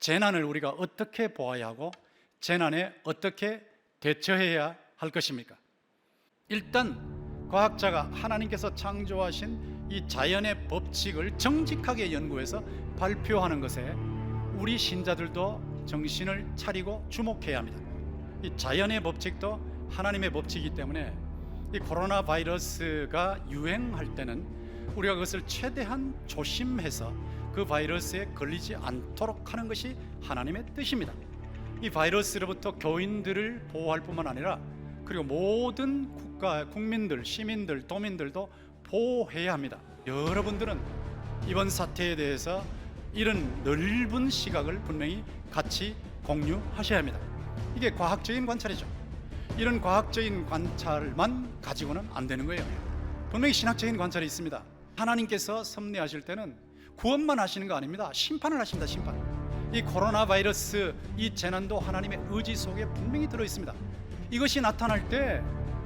재난을 우리가 어떻게 보아야 하고 재난에 어떻게 대처해야 할 것입니까? 일단 과학자가 하나님께서 창조하신 이 자연의 법칙을 정직하게 연구해서 발표하는 것에 우리 신자들도 정신을 차리고 주목해야 합니다. 이 자연의 법칙도 하나님의 법칙이기 때문에 이 코로나 바이러스가 유행할 때는 우리가 그것을 최대한 조심해서 그 바이러스에 걸리지 않도록 하는 것이 하나님의 뜻입니다. 이 바이러스로부터 교인들을 보호할 뿐만 아니라 그리고 모든 국가 국민들, 시민들, 도민들도 보호해야 합니다. 여러분들은 이번 사태에 대해서 이런 넓은 시각을 분명히 같이 공유하셔야 합니다. 이게 과학적인 관찰이죠. 이런 과학적인 관찰만 가지고는 안 되는 거예요. 분명히 신학적인 관찰이 있습니다. 하나님께서 섭리하실 때는 구원만 하시는 거 아닙니다. 심판을 하십니다. 심판. 이 코로나 바이러스 이 재난도 하나님의 의지 속에 분명히 들어 있습니다. 이것이 나타날 때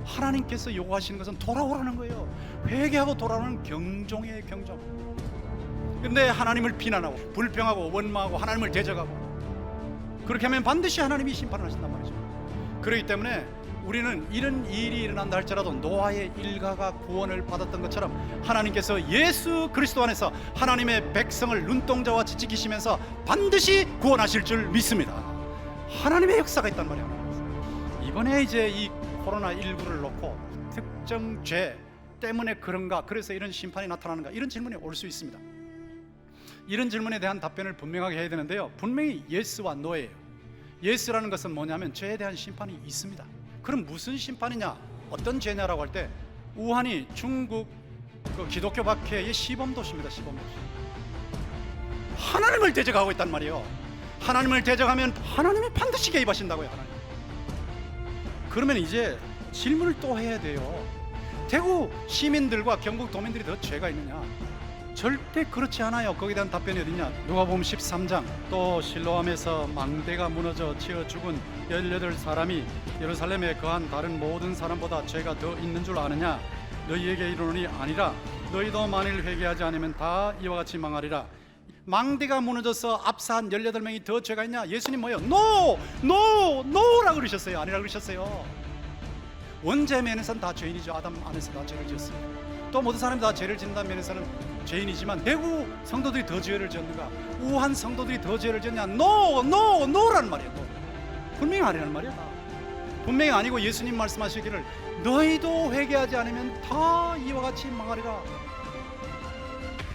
하나님께서 요구하시는 것은 돌아오라는 거예요. 회개하고 돌아오는 경종이에요, 경종. 근데 하나님을 비난하고 불평하고 원망하고 하나님을 대적하고 그렇게 하면 반드시 하나님이 심판을 하신단 말이죠. 그렇기 때문에 우리는 이런 일이 일어난다 할지라도 노아의 일가가 구원을 받았던 것처럼 하나님께서 예수 그리스도 안에서 하나님의 백성을 눈동자와 지키시면서 반드시 구원하실 줄 믿습니다. 하나님의 역사가 있단 말이에요. 이번에 이제 이 코로나 19를 놓고 특정 죄 때문에 그런가 그래서 이런 심판이 나타나는가 이런 질문이 올 수 있습니다. 이런 질문에 대한 답변을 분명하게 해야 되는데요. 분명히 예스와 노예예요. 예스라는 것은 뭐냐면 죄에 대한 심판이 있습니다. 그럼 무슨 심판이냐? 어떤 죄냐라고 할 때 우한이 중국 그 기독교 박해의 시범 도시입니다. 시범 도시. 하나님을 대적하고 있단 말이에요. 하나님을 대적하면 하나님이 반드시 개입하신다고요. 하나님. 그러면 이제 질문을 또 해야 돼요. 대구 시민들과 경북 도민들이 더 죄가 있느냐? 절대 그렇지 않아요. 거기에 대한 답변이 어디냐? 누가복음 13장 또 실로암에서 망대가 무너져 치어 죽은 18사람이 예루살렘에 거한 다른 모든 사람보다 죄가 더 있는 줄 아느냐? 너희에게 이르노니 아니라 너희도 만일 회개하지 않으면 다 이와 같이 망하리라. 망대가 무너져서 압사한 18명이 더 죄가 있냐? 예수님 뭐예요? 노! 노! 노라고 그러셨어요. 아니라 그러셨어요. 원죄 면에서는 다 죄인이죠. 아담 안에서 다 죄를 지었습니다. 또 모든 사람이 다 죄를 짓는다는 면에서는 죄인이지만 대구 성도들이 더 죄를 지었는가? 우한 성도들이 더 죄를 지었냐? 노! 노! 노라는 말이에요. 노. 분명히 아니라는 말이야. 다. 분명히 아니고 예수님 말씀하시기를 너희도 회개하지 않으면 다 이와 같이 망하리라.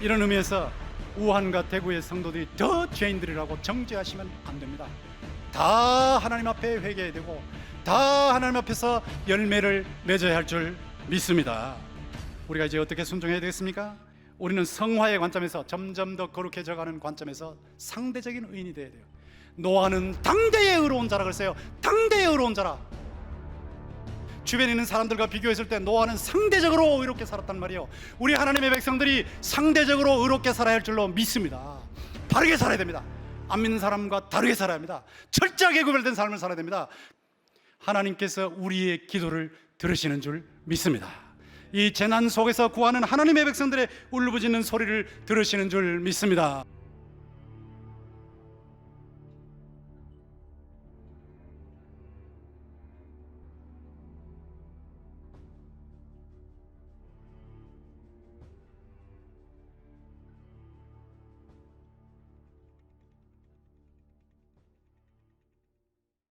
이런 의미에서 우한과 대구의 성도들이 더 죄인들이라고 정죄하시면 안 됩니다. 다 하나님 앞에 회개해야 되고 다 하나님 앞에서 열매를 맺어야 할 줄 믿습니다. 우리가 이제 어떻게 순종해야 되겠습니까? 우리는 성화의 관점에서 점점 더 거룩해져 가는 관점에서 상대적인 의인이 되어야 돼요. 노아는 당대의 의로운 자라 그랬어요. 당대의 의로운 자라. 주변에 있는 사람들과 비교했을 때 노아는 상대적으로 의롭게 살았단 말이에요. 우리 하나님의 백성들이 상대적으로 의롭게 살아야 할 줄로 믿습니다. 바르게 살아야 됩니다. 안 믿는 사람과 다르게 살아야 합니다. 철저하게 구별된 삶을 살아야 됩니다. 하나님께서 우리의 기도를 들으시는 줄 믿습니다. 이 재난 속에서 구하는 하나님의 백성들의 울부짖는 소리를 들으시는 줄 믿습니다.